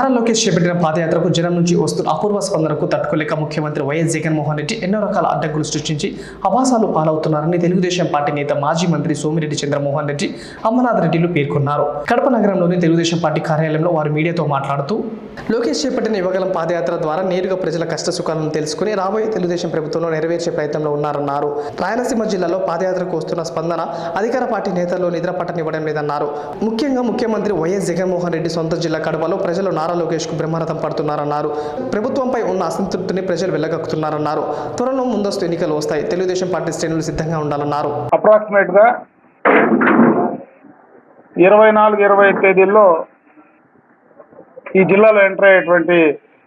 నారా లోకేష్ చేపట్టిన పాదయాత్రకు జనం నుంచి వస్తున్న అపూర్వ స్పందనకు తట్టుకోలేక ముఖ్యమంత్రి వైఎస్ జగన్మోహన్ రెడ్డి ఎన్నో రకాల అడ్డంకులు సృష్టించి అవాసాలు పాలవుతున్నారని తెలుగుదేశం పార్టీ నేత మాజీ మంత్రి సోమిరెడ్డి చంద్రమోహన్ రెడ్డి అమర్నాథ్ రెడ్డిలు పేర్కొన్నారు. కడప నగరంలోని తెలుగుదేశం పార్టీ కార్యాలయంలో వారు మీడియాతో మాట్లాడుతూ లోకేష్ చేపట్టిన యువగలం పాదయాత్ర ద్వారా నేరుగా ప్రజల కష్ట సుఖాలను తెలుసుకుని రాబోయే తెలుగుదేశం ప్రభుత్వంలో నెరవేర్చే ప్రయత్నంలో ఉన్నారన్నారు. రాయలసీమ జిల్లాలో పాదయాత్రకు వస్తున్న స్పందన అధికార పార్టీ నేతలు నిద్ర పట్టనివ్వడం లేదన్నారు. ముఖ్యంగా ముఖ్యమంత్రి వైఎస్ జగన్మోహన్ రెడ్డి సొంత జిల్లా కడపలో ప్రజలు నారా లోకేష్కు బ్రహ్మరథం పడుతున్నారన్నారు. ప్రభుత్వంపై ఉన్న అసంతృప్తిని ప్రజలు వెళ్ళగక్కుతున్నారన్నారు త్వరలో ముందస్తు ఎన్నికలు వస్తాయి. తెలుగుదేశం పార్టీ శ్రేణులు సిద్ధంగా ఉండాలన్నారు. అప్రాక్సిమేట్గా ఇరవై నాలుగు ఇరవై ఐదు తేదీల్లో ఈ జిల్లాలో ఎంటర్ అయ్యేటువంటి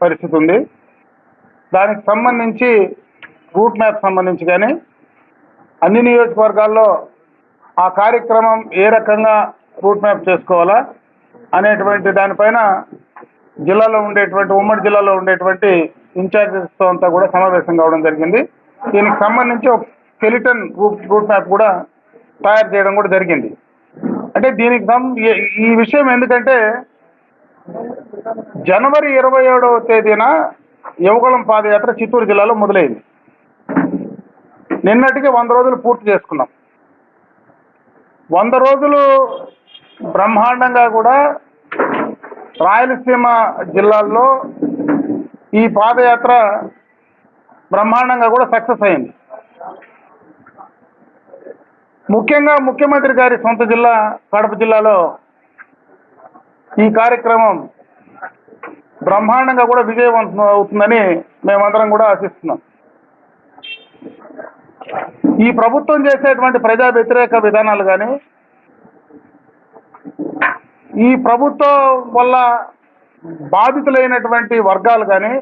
పరిస్థితి ఉంది. దానికి సంబంధించి రూట్ మ్యాప్ సంబంధించి కానీ అన్ని నియోజకవర్గాల్లో ఆ కార్యక్రమం ఏ రకంగా రూట్ మ్యాప్ చేసుకోవాలా అనేటువంటి దానిపైన జిల్లాలో ఉండేటువంటి ఉమ్మడి జిల్లాలో ఉండేటువంటి ఇన్ఛార్జెస్తో అంతా కూడా సమావేశం కావడం జరిగింది. దీనికి సంబంధించి ఒక స్కెలిటన్ రూట్ రూట్ మ్యాప్ కూడా తయారు చేయడం కూడా జరిగింది. అంటే దీనికి ఈ విషయం ఎందుకంటే జనవరి ఇరవై ఏడవ తేదీన యువకులం పాదయాత్ర చిత్తూరు జిల్లాలో మొదలైంది. నిన్నటికి వంద రోజులు పూర్తి చేసుకున్నాం. వంద రోజులు బ్రహ్మాండంగా కూడా రాయలసీమ జిల్లాల్లో ఈ పాదయాత్ర బ్రహ్మాండంగా కూడా సక్సెస్ అయింది. ముఖ్యంగా ముఖ్యమంత్రి గారి సొంత జిల్లా కడప జిల్లాలో ఈ కార్యక్రమం బ్రహ్మాండంగా కూడా విజయవంతం అవుతుందని మేమందరం కూడా ఆశిస్తున్నాం. ఈ ప్రభుత్వం చేసేటువంటి ప్రజా వ్యతిరేక విధానాలు కానీ ఈ ప్రభుత్వం వల్ల బాధితులైనటువంటి వర్గాలు కానీ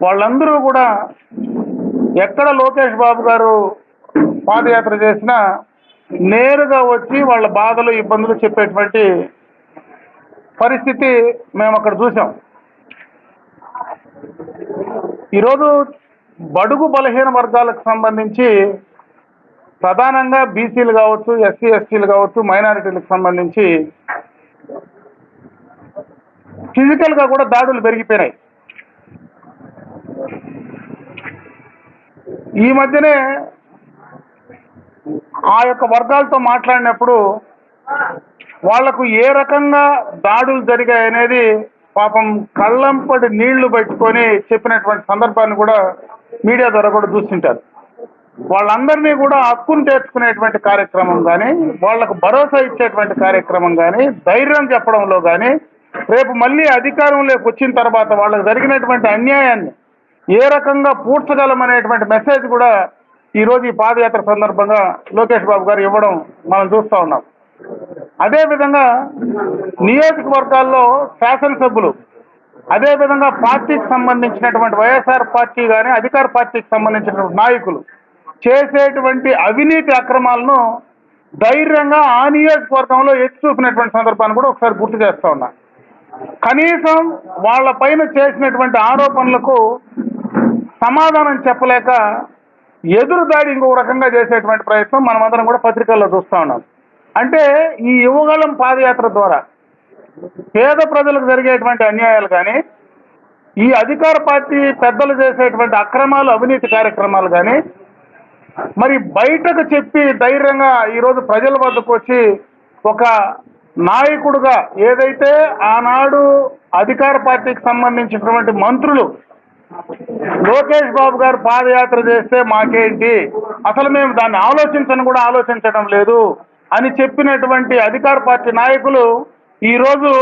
వాళ్ళందరూ కూడా ఎక్కడ లోకేష్ బాబు గారు పాదయాత్ర చేసినా నేరుగా వచ్చి వాళ్ళ బాధలు ఇబ్బందులు చెప్పేటువంటి పరిస్థితి మేము అక్కడ చూసాం ఈరోజు బడుగు బలహీన వర్గాలకు సంబంధించి ప్రధానంగా బీసీలు కావచ్చు ఎస్సీ ఎస్టీలు కావచ్చు మైనారిటీలకు సంబంధించి ఫిజికల్గా కూడా దాడులు పెరిగిపోయినాయి. ఈ మధ్యనే ఆ యొక్క వర్గాలతో మాట్లాడినప్పుడు వాళ్ళకు ఏ రకంగా దాడులు జరిగాయనేది పాపం కళ్ళంపటి నీళ్ళు పెట్టుకొని చెప్పినటువంటి సందర్భాన్ని కూడా మీడియా ద్వారా కూడా చూస్తుంటారు. వాళ్ళందరినీ కూడా హక్కును తెచ్చుకునేటువంటి కార్యక్రమం కానీ వాళ్ళకు భరోసా ఇచ్చేటువంటి కార్యక్రమం కానీ ధైర్యం చెప్పడంలో కానీ రేపు మళ్ళీ అధికారంలోకి వచ్చిన తర్వాత వాళ్ళకి జరిగినటువంటి అన్యాయాన్ని ఏ రకంగా పూడ్చగలమనేటువంటి మెసేజ్ కూడా ఈ రోజు ఈ పాదయాత్ర సందర్భంగా లోకేష్ బాబు గారు ఇవ్వడం మనం చూస్తా ఉన్నాం. అదేవిధంగా నియోజకవర్గాల్లో శాసనసభ్యులు అదేవిధంగా పార్టీకి సంబంధించినటువంటి వైఎస్ఆర్ పార్టీ కానీ అధికార పార్టీకి సంబంధించినటువంటి నాయకులు చేసేటువంటి అవినీతి అక్రమాలను ధైర్యంగా ఆ నియోజకవర్గంలో ఎత్తి చూపినటువంటి సందర్భాన్ని కూడా ఒకసారి గుర్తు చేస్తా ఉన్నా. కనీసం వాళ్ళ పైన చేసినటువంటి ఆరోపణలకు సమాధానం చెప్పలేక ఎదురు దాడి రకంగా చేసేటువంటి ప్రయత్నం మనమందరం కూడా పత్రికల్లో చూస్తా ఉన్నాం. అంటే ఈ యువగళం పాదయాత్ర ద్వారా పేద ప్రజలకు జరిగేటువంటి అన్యాయాలు కానీ ఈ అధికార పార్టీ పెద్దలు చేసేటువంటి అక్రమాలు అవినీతి కార్యక్రమాలు కానీ మరి బయటకు చెప్పి ధైర్యంగా ఈరోజు ప్రజల వద్దకు వచ్చి ఒక నాయకుడుగా ఏదైతే ఆనాడు అధికార పార్టీకి సంబంధించినటువంటి మంత్రులు లోకేష్ బాబు గారు పాదయాత్ర చేస్తే మాకేంటి? అసలు మేము దాన్ని ఆలోచించని కూడా ఆలోచించడం లేదు. అని చెప్పినటువంటి అధికార పార్టీ నాయకులు ఈరోజు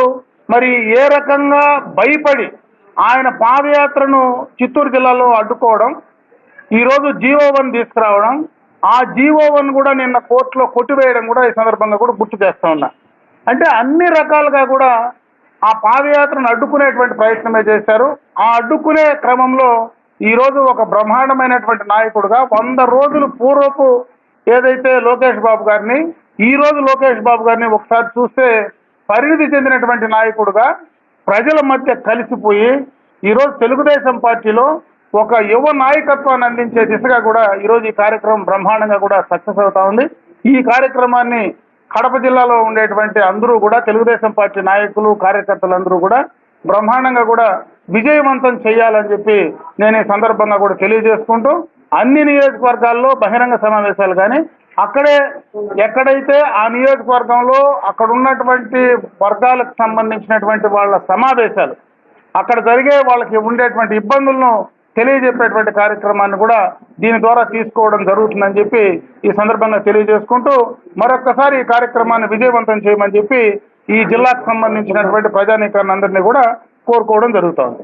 మరి ఏ రకంగా భయపడి ఆయన పాదయాత్రను చిత్తూరు జిల్లాలో అడ్డుకోవడం ఈరోజు జీవో వన్ తీసుకురావడం ఆ జీవో వన్ కూడా నిన్న కోర్టులో కొట్టివేయడం కూడా ఈ సందర్భంగా కూడా గుర్తు చేస్తా ఉన్నా. అంటే అన్ని రకాలుగా కూడా ఆ పాదయాత్రను అడ్డుకునేటువంటి ప్రయత్నమే చేశారు. ఆ అడ్డుకునే క్రమంలో ఈరోజు ఒక బ్రహ్మాండమైనటువంటి నాయకుడుగా వంద రోజులు పూర్వపు ఏదైతే లోకేష్ బాబు గారిని ఈ రోజు లోకేష్ బాబు గారిని ఒకసారి చూస్తే పరిణితి చెందినటువంటి నాయకుడుగా ప్రజల మధ్య కలిసిపోయి ఈరోజు తెలుగుదేశం పార్టీలో ఒక యువ నాయకత్వాన్ని అందించే దిశగా కూడా ఈరోజు ఈ కార్యక్రమం బ్రహ్మాండంగా కూడా సక్సెస్ అవుతా ఉంది. ఈ కార్యక్రమాన్ని కడప జిల్లాలో ఉండేటువంటి అందరూ కూడా తెలుగుదేశం పార్టీ నాయకులు కార్యకర్తలందరూ కూడా బ్రహ్మాండంగా కూడా విజయవంతం చేయాలని చెప్పి నేను ఈ సందర్భంగా కూడా తెలియజేసుకుంటూ అన్ని నియోజకవర్గాల్లో బహిరంగ సమావేశాలు కానీ అక్కడే ఎక్కడైతే ఆ నియోజకవర్గంలో అక్కడ ఉన్నటువంటి వర్గాలకు సంబంధించినటువంటి వాళ్ళ సమావేశాలు అక్కడ జరిగే వాళ్ళకి ఉండేటువంటి ఇబ్బందులను తెలియజెప్పేటువంటి కార్యక్రమాన్ని కూడా దీని ద్వారా తీసుకోవడం జరుగుతుందని చెప్పి ఈ సందర్భంగా తెలియజేసుకుంటూ మరొక్కసారి ఈ కార్యక్రమాన్ని విజయవంతం చేయమని చెప్పి ఈ జిల్లాకు సంబంధించినటువంటి ప్రజానీకాన్ని అందరినీ కూడా కోరుకోవడం జరుగుతుంది.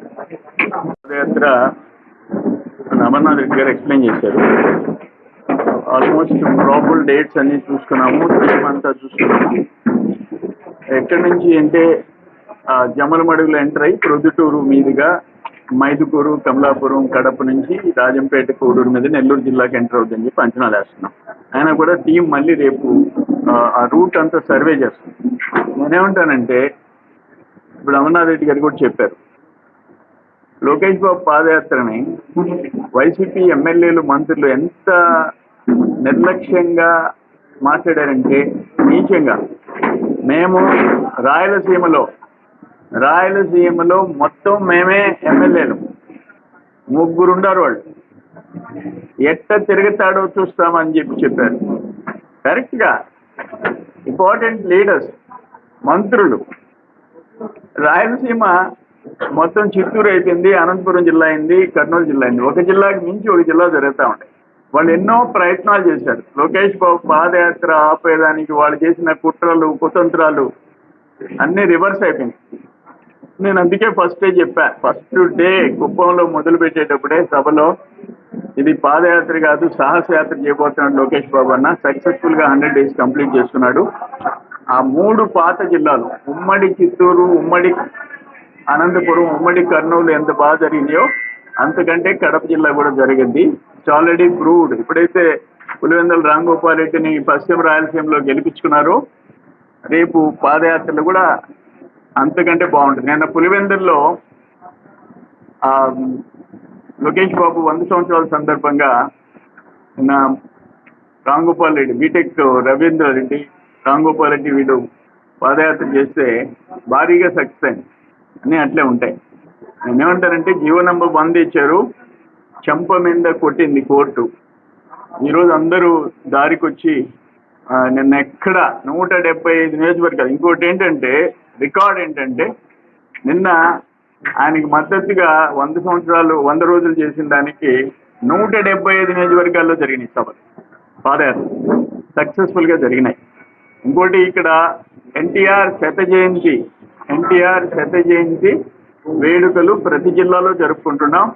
అమర్నాథ్ రెడ్డి గారు ఎక్స్ప్లెయిన్ చేశారు. ఆల్మోస్ట్ ప్రాబుల్ డేట్స్ అన్ని చూసుకున్నాము టైం అంతా చూసుకున్నాము. ఎక్కడి నుంచి అంటే జమలమడుగులో ఎంటర్ అయ్యి ప్రొద్దుటూరు మీదుగా మైదుకూరు కమలాపురం కడప నుంచి రాజంపేట కోడూరు మీద నెల్లూరు జిల్లాకి ఎంటర్ అవుతుందని చెప్పి అంచనా వేస్తున్నాం. ఆయన కూడా టీం మళ్ళీ రేపు ఆ, ఆ రూట్ అంతా సర్వే చేస్తుంది. నేనేమంటానంటే ఇప్పుడు అమర్నాథ్ రెడ్డి గారు కూడా చెప్పారు. లోకేష్ బాబు పాదయాత్రని వైసీపీ ఎమ్మెల్యేలు మంత్రులు ఎంత నిర్లక్ష్యంగా మాట్లాడారంటే నీచంగా. మేము రాయలసీమలో రాయలసీమలో మొత్తం మేమే ఎమ్మెల్యేలు. ముగ్గురుండారు వాళ్ళు. ఎట్ట తిరుగుతాడో చూస్తామని చెప్పి చెప్పారు. కరెక్ట్గా ఇంపార్టెంట్ లీడర్స్ మంత్రులు. రాయలసీమ మొత్తం చిత్తూరు అయిపోయింది అనంతపురం జిల్లా అయింది కర్నూలు జిల్లా అయింది. ఒక జిల్లాకి మించి ఒక జిల్లా జరుగుతూ ఉంటాయి వాళ్ళు ఎన్నో ప్రయత్నాలు చేశారు. లోకేష్ బాబు పాదయాత్ర ఆపేదానికి వాళ్ళు చేసిన కుట్రలు కుతంత్రాలు అన్ని రివర్స్ అయిపోయింది నేను అందుకే ఫస్ట్ డే చెప్పా. ఫస్ట్ డే కుప్పంలో మొదలు పెట్టేటప్పుడే సభలో ఇది పాదయాత్ర కాదు సాహసయాత్ర చేయబోతున్నాడు లోకేష్ బాబు అన్న సక్సెస్ఫుల్గా హండ్రెడ్ డేస్ కంప్లీట్ చేసుకున్నాడు ఆ మూడు పాత జిల్లాలు ఉమ్మడి చిత్తూరు ఉమ్మడి అనంతపురం ఉమ్మడి కర్నూలు ఎంత బాగా జరిగిందో అంతకంటే కడప జిల్లా కూడా జరిగింది. ఇట్స్ ఆల్రెడీ ప్రూవ్డ్ ఇప్పుడైతే పులివెందుల రాంగోపాల్ రెడ్డిని పశ్చిమ రాయలసీమలో గెలిపించుకున్నారో. రేపు పాదయాత్రలు కూడా అంతకంటే బాగుంటుంది నిన్న పులివెందుల్లో ఆ, లోకేష్ బాబు వంద సంవత్సరాల సందర్భంగా నిన్న రాంగోపాల్ రెడ్డి బీటెక్ రవీంద్ర రెడ్డి రాంగోపాల్ రెడ్డి వీడు పాదయాత్ర చేస్తే భారీగా సక్సెస్ అయింది అన్నీ అట్లే ఉంటాయి. నేనేమంటానంటే జీవో నంబర్ వంద ఇచ్చారు. చెంప మీద కొట్టింది కోర్టు. ఈరోజు అందరూ దారికి వచ్చి నిన్న ఎక్కడ నూట డెబ్బై ఐదు నియోజకవర్గాలు. ఇంకోటి ఏంటంటే రికార్డ్ ఏంటంటే నిన్న ఆయనకి మద్దతుగా వంద సంవత్సరాలు వంద రోజులు చేసిన దానికి నూట డెబ్బై ఐదు నియోజకవర్గాల్లో జరిగినాయి సభలు. పాదయాత్ర సక్సెస్ఫుల్గా జరిగినాయి. ఇంకోటి ఇక్కడ ఎన్టీఆర్ శత జయంతి ఎన్టీఆర్ శత జయంతి వేడుకలు ప్రతి జిల్లాలో జరుపుకుంటున్నాం.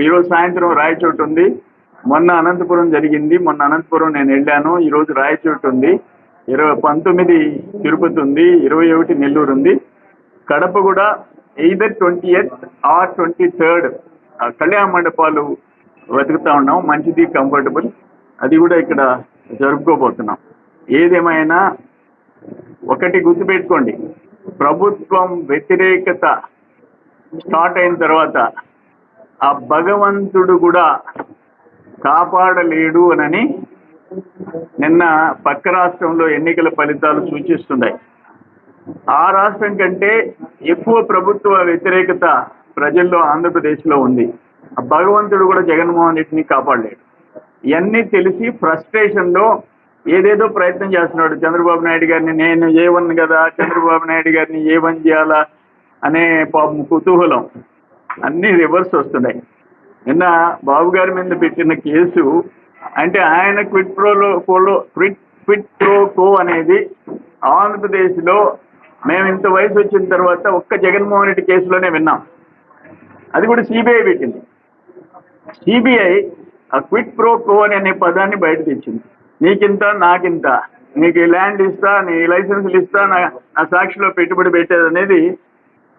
ఈరోజు సాయంత్రం రాయచోటు ఉంది. మొన్న అనంతపురం జరిగింది. మొన్న అనంతపురం నేను వెళ్ళాను. ఈరోజు రాయచోటు ఉంది. ఇరవై పంతొమ్మిది తిరుపతి ఉంది. ఇరవై ఒకటి నెల్లూరు ఉంది. కడప కూడా either twenty eighth or twenty third కళ్యాణ మండపాలు వెతుకుతా ఉన్నాం. మంచిది కంఫర్టబుల్ అది కూడా ఇక్కడ జరుపుకోబోతున్నాం. ఏదేమైనా ఒకటి గుర్తుపెట్టుకోండి. ప్రభుత్వం వ్యతిరేకత స్టార్ట్ అయిన తర్వాత ఆ భగవంతుడు కూడా కాపాడలేడు అనని నిన్న పక్క రాష్ట్రంలో ఎన్నికల ఫలితాలు సూచిస్తున్నాయి. ఆ రాష్ట్రం కంటే ఎక్కువ ప్రభుత్వ వ్యతిరేకత ప్రజల్లో ఆంధ్రప్రదేశ్లో ఉంది. ఆ భగవంతుడు కూడా జగన్మోహన్ రెడ్డిని కాపాడలేడు. ఇవన్నీ తెలిసి ఫ్రస్ట్రేషన్లో ఏదేదో ప్రయత్నం చేస్తున్నాడు. చంద్రబాబు నాయుడు గారిని నేను ఏ వన్ కదా చంద్రబాబు నాయుడు గారిని ఏ వన్ చేయాలా అనే పాపం కుతూహలం. అన్ని రివర్స్ వస్తున్నాయి. నిన్న బాబు గారి మీద పెట్టిన కేసు అంటే ఆయన క్విట్ ప్రోలో కోలో క్విట్ క్విట్ ప్రో కో అనేది ఆంధ్రప్రదేశ్లో మేము ఇంత వయసు వచ్చిన తర్వాత ఒక్క జగన్మోహన్ రెడ్డి కేసులోనే విన్నాం. అది కూడా సిబిఐ పెట్టింది. సిబిఐ ఆ క్విట్ ప్రో కో అనే పదాన్ని బయట తెచ్చింది. నీకింత నాకింత నీకు ఈ ల్యాండ్ ఇస్తా నీ లైసెన్సులు ఇస్తా నా నా సాక్షిలో పెట్టుబడి పెట్టేది అనేది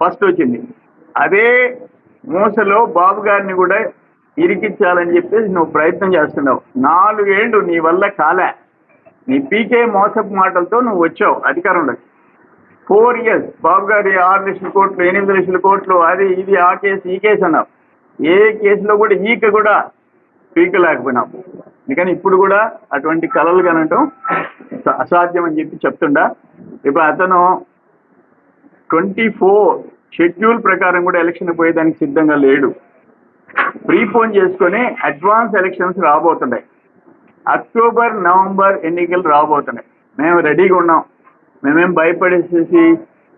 ఫస్ట్ వచ్చింది. అదే మూసలో బాబు గారిని కూడా ఇరికించాలని చెప్పేసి నువ్వు ప్రయత్నం చేస్తున్నావు. నాలుగేళ్ళు నీ వల్ల కాలే. నీ పీకే మోసపు మాటలతో నువ్వు వచ్చావు అధికారంలోకి. ఫోర్ ఇయర్స్ బాబు గారి ఆరు లక్షల కోట్లు ఎనిమిది లక్షల కోట్లు అది ఇది ఆ కేసు ఈ కేసు అన్నావు. ఏ కేసులో కూడా ఈక కూడా పీకలేకపోయినావు. అందుకని ఇప్పుడు కూడా అటువంటి కళలు కనటం అసాధ్యం అని చెప్పి చెప్తుండా. ఇప్పుడు అతను ట్వంటీ ఫోర్ షెడ్యూల్ ప్రకారం కూడా ఎలక్షన్ పోయేదానికి సిద్ధంగా లేడు. ప్రీపోన్ చేసుకొని అడ్వాన్స్ ఎలక్షన్స్ రాబోతున్నాయి. అక్టోబర్ నవంబర్ ఎన్నికలు రాబోతున్నాయి. మేము రెడీగా ఉన్నాం. మేమేం భయపడేసేసి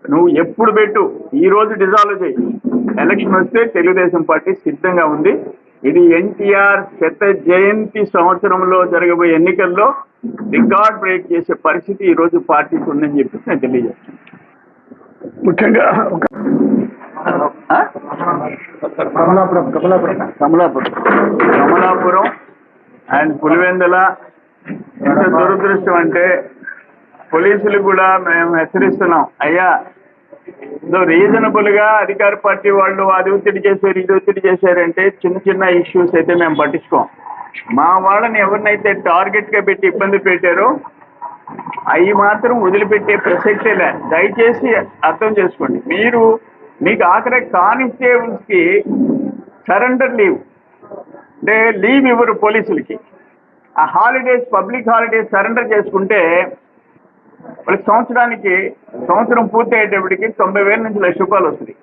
నువ్వు ఎప్పుడు పెట్టు ఈ రోజు డిజాల్వ్ చేయి. ఎలక్షన్ వస్తే తెలుగుదేశం పార్టీ సిద్ధంగా ఉంది. ఇది ఎన్టీఆర్ శత జయంతి సంవత్సరంలో జరగబోయే ఎన్నికల్లో రికార్డ్ బ్రేక్ చేసే పరిస్థితి ఈ రోజు పార్టీకి ఉందని చెప్పి నేను తెలియజేస్తాను ముఖ్యంగా ఒక? కమలాపురం కమలాపురం. కమలాపురం. కమలాపురం అండ్ పులివెందుల. ఎంత దురదృష్టం అంటే పోలీసులు కూడా మేము హెచ్చరిస్తున్నాం. అయ్యా ఏదో రీజనబుల్గా అధికార పార్టీ వాళ్ళు అది ఒత్తిడి చేశారు ఇది ఒత్తిడి చేశారంటే చిన్న చిన్న ఇష్యూస్ అయితే మేము పట్టించుకోం. మా వాళ్ళని ఎవరినైతే టార్గెట్గా పెట్టి ఇబ్బంది పెట్టారో అవి మాత్రం వదిలిపెట్టే ప్రసక్తే లే. దయచేసి అర్థం చేసుకోండి. మీరు మీకు ఆఖరి కానిస్టేబుల్స్కి సరెండర్ లీవ్. అంటే లీవ్ ఇవ్వరు పోలీసులకి. ఆ హాలిడేస్ పబ్లిక్ హాలిడేస్ సరెండర్ చేసుకుంటే వాళ్ళకి సంవత్సరానికి సంవత్సరం పూర్తి అయ్యేటప్పటికి తొంభై వేల నుంచి లక్ష రూపాయలు వస్తుంది.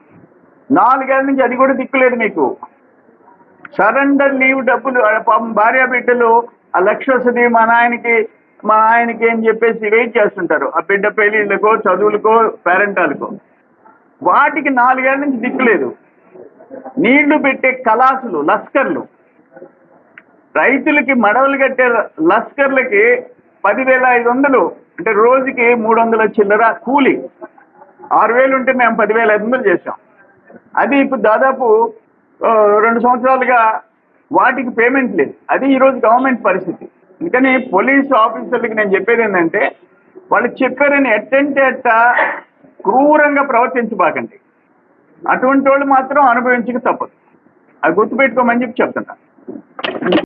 నాలుగేళ్ళ నుంచి అది కూడా దిక్కులేదు మీకు. సరెండర్ లీవ్ డబ్బులు ఆ పాపం భార్య బిడ్డలు ఆ లక్ష వస్తుంది మా నాయనకి మా ఆయనకి ఏం చెప్పేసి వెయిట్ చేస్తుంటారు. ఆ బిడ్డ పెళ్ళిళ్ళకో చదువులకో పేరెంటాలకో. వాటికి నాలుగేళ్ళ నుంచి దిక్కులేదు నీళ్ళు పెట్టే కళాసులు లస్కర్లు. రైతులకి మడవలు కట్టే లస్కర్లకి పదివేల ఐదు వందలు అంటే రోజుకి మూడు వందల చిల్లర కూలి. ఆరు వేలు ఉంటే మేము పదివేల ఐదు వందలు చేసాం అది ఇప్పుడు దాదాపు రెండు సంవత్సరాలుగా వాటికి పేమెంట్ లేదు. అది ఈరోజు గవర్నమెంట్ పరిస్థితి. అందుకని పోలీస్ ఆఫీసర్లకి నేను చెప్పేది ఏంటంటే వాళ్ళు చెప్పారని ఎట్టంటే అట్ట క్రూరంగా ప్రవర్తించబాకండి. అటువంటి వాళ్ళు మాత్రం అనుభవించక తప్పదు. అది గుర్తుపెట్టుకోమని చెప్పి చెప్తున్నా.